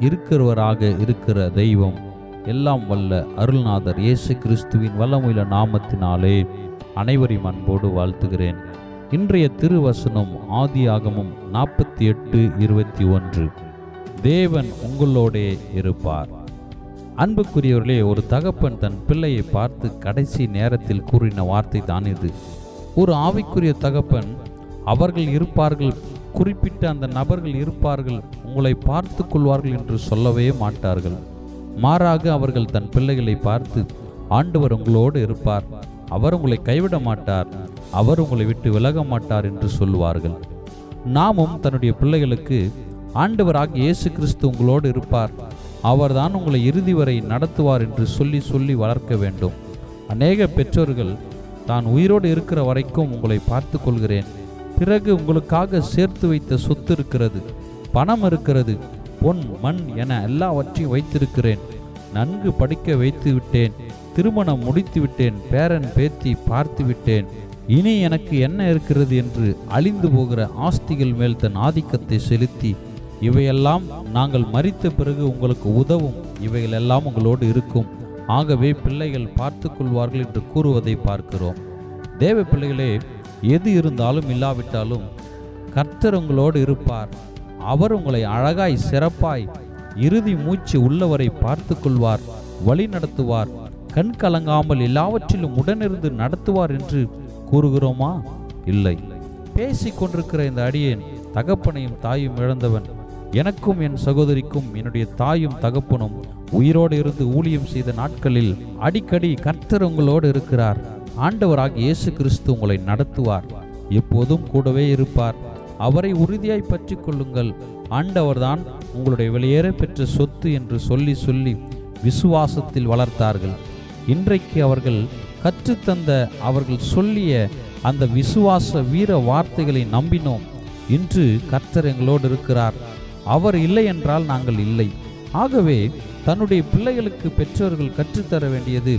இருக்கிறவராக இருக்கிற தெய்வம். எல்லாம் வல்ல அருள்நாதர் இயேசு கிறிஸ்துவின் வல்லமுள்ள நாமத்தினாலே அனைவரையும் அன்போடு வாழ்த்துகிறேன். இன்றைய திருவசனம் ஆதியாகமும் நாற்பத்தி எட்டு இருபத்தி ஒன்று தேவன் உங்களோடே இருப்பார். அன்புக்குரியவர்களே ஒரு தகப்பன் தன் பிள்ளையை பார்த்து கடைசி நேரத்தில் கூறின வார்த்தை தான் இது. ஒரு ஆவிக்குரிய தகப்பன் அவர்கள் இருப்பார்கள் குறிப்பிட்ட அந்த நபர்கள் இருப்பார்கள் உங்களை பார்த்து கொள்வார்கள் என்று சொல்லவே மாட்டார்கள். மாறாக அவர்கள் தன் பிள்ளைகளை பார்த்து ஆண்டவர் உங்களோடு இருப்பார். அவர் உங்களை கைவிட மாட்டார். அவர் உங்களை விட்டு விலக மாட்டார் என்று சொல்லுவார்கள். நாமும் தன்னுடைய பிள்ளைகளுக்கு ஆண்டவராக இயேசு கிறிஸ்து உங்களோடு இருப்பார். அவர்தான் உங்களை இறுதி வரை நடத்துவார் என்று சொல்லி சொல்லி வளர்க்க வேண்டும். அநேக பெற்றோர்கள் தான் உயிரோடு இருக்கிற வரைக்கும் உங்களை பார்த்து கொள்கிறேன். பிறகு உங்களுக்காக சேர்த்து வைத்த சொத்து இருக்கிறது பணம் இருக்கிறது பொன் மண் என எல்லாவற்றையும் வைத்திருக்கிறேன். நன்கு படிக்க வைத்து விட்டேன் திருமணம் முடித்து விட்டேன் பேரன் பேத்தி பார்த்து விட்டேன். இனி எனக்கு என்ன இருக்கிறது என்று அழிந்து போகிற ஆஸ்திகள் மேல் தன் ஆதிக்கத்தை செலுத்தி இவையெல்லாம் நாங்கள் மறித்த பிறகு உங்களுக்கு உதவும் இவைகளெல்லாம் உங்களோடு இருக்கும். ஆகவே பிள்ளைகள் பார்த்து கொள்வார்கள் என்று கூறுவதை பார்க்கிறோம். தேவ பிள்ளைகளே எது இருந்தாலும் இல்லாவிட்டாலும் கர்த்தர் உங்களோடு இருப்பார். அவர் உங்களை அழகாய் சிறப்பாய் இறுதி மூச்சு உள்ளவரை பார்த்து கொள்வார் வழி நடத்துவார் கண் கலங்காமல் எல்லாவற்றிலும் உடனிருந்து நடத்துவார் என்று கூறுகிறோமா? இல்லை. பேசிக்கொண்டிருக்கிற இந்த அடியேன் தகப்பனையும் தாயும் இழந்தவன். எனக்கும் என் சகோதரிக்கும் என்னுடைய தாயும் தகப்பனும் உயிரோடு இருந்து ஊழியம் செய்த நாட்களில் அடிக்கடி கர்த்தர் உங்களோடு இருக்கிறார். ஆண்டவராக இயேசு கிறிஸ்து உங்களை நடத்துவார். எப்போதும் கூடவே இருப்பார். அவரை உறுதியாய் பற்றி கொள்ளுங்கள். ஆண்டவர்தான் உங்களுடைய வெளியேற பெற்ற சொத்து என்று சொல்லி சொல்லி விசுவாசத்தில் வளர்த்தார்கள். இன்றைக்கு அவர்கள் கற்றுத்தந்த அவர்கள் சொல்லிய அந்த விசுவாச வீர வார்த்தைகளை நம்பினோம். இன்று கர்த்தர் எங்களோடு இருக்கிறார். அவர் இல்லை என்றால் நாங்கள் இல்லை. ஆகவே தன்னுடைய பிள்ளைகளுக்கு பெற்றோர்கள் கற்றுத்தர வேண்டியது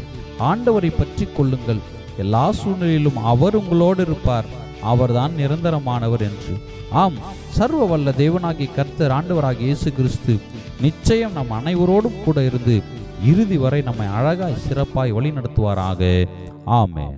ஆண்டவரை பற்றி கொள்ளுங்கள். எல்லா சூழ்நிலையிலும் அவர் உங்களோடு இருப்பார். அவர்தான் நிரந்தரமானவர் என்று. ஆம் சர்வ வல்ல தேவனாகி கர்த்தர் ஆண்டவராகிய இயேசு கிறிஸ்து நிச்சயம் நம் அனைவரோடும் கூட இருந்து இறுதி வரை நம்மை அழகாய் சிறப்பாய் வழி நடத்துவாராக ஆமேன்.